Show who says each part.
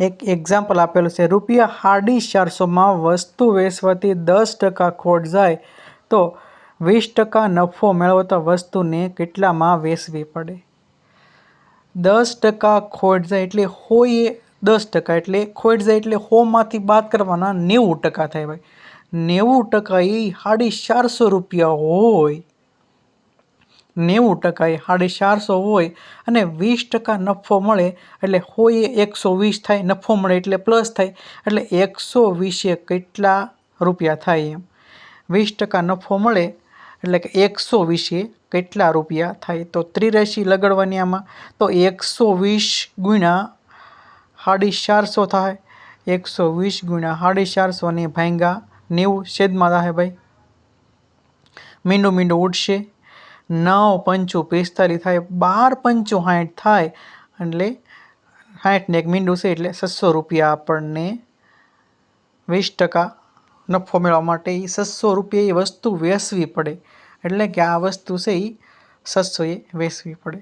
Speaker 1: એક એક્ઝામ્પલ આપેલું છે, રૂપિયા સાડી ચારસોમાં વસ્તુ વેચવાથી દસ ટકા ખોટ જાય, તો વીસ ટકા નફો મેળવતા વસ્તુને કેટલામાં વેચવી પડે? દસ ટકા ખોટ જાય એટલે હોય એ દસ ટકા, એટલે ખોટ જાય એટલે હોમાંથી બાદ કરવાના નેવું ટકા થાય ભાઈ. નેવું ટકા એ સાડી ચારસો રૂપિયા હોય. નેવું ટકા એ સાડી ચારસો હોય અને વીસ ટકા નફો મળે, એટલે હોય એકસો વીસ થાય, નફો મળે એટલે પ્લસ થાય, એટલે એકસો વીસે કેટલા રૂપિયા થાય એમ. વીસ ટકા નફો મળે એટલે કે એકસો વીસે કેટલા રૂપિયા થાય. તો ત્રિરાશી લગાડવાની આમાં, તો એકસો વીસ ગુણ્યા સાડી ચારસો થાય. એકસો વીસ ગુણ્યા સાડી ચારસો ને ભાંગા નેવું છેદમાં થાય ભાઈ. મીંડું મીંડું ઉડશે. નવ પંચું પિસ્તાલીસ થાય, બાર પંચું સાઠ થાય, એટલે સાઠને એક મીંડું છે, એટલે છસો રૂપિયા આપણને વીસ ટકા નફો મેળવવા માટે એ છસો રૂપિયા એ વસ્તુ વેચવી પડે. એટલે કે આ વસ્તુ છે એ છસો એ વેચવી પડે.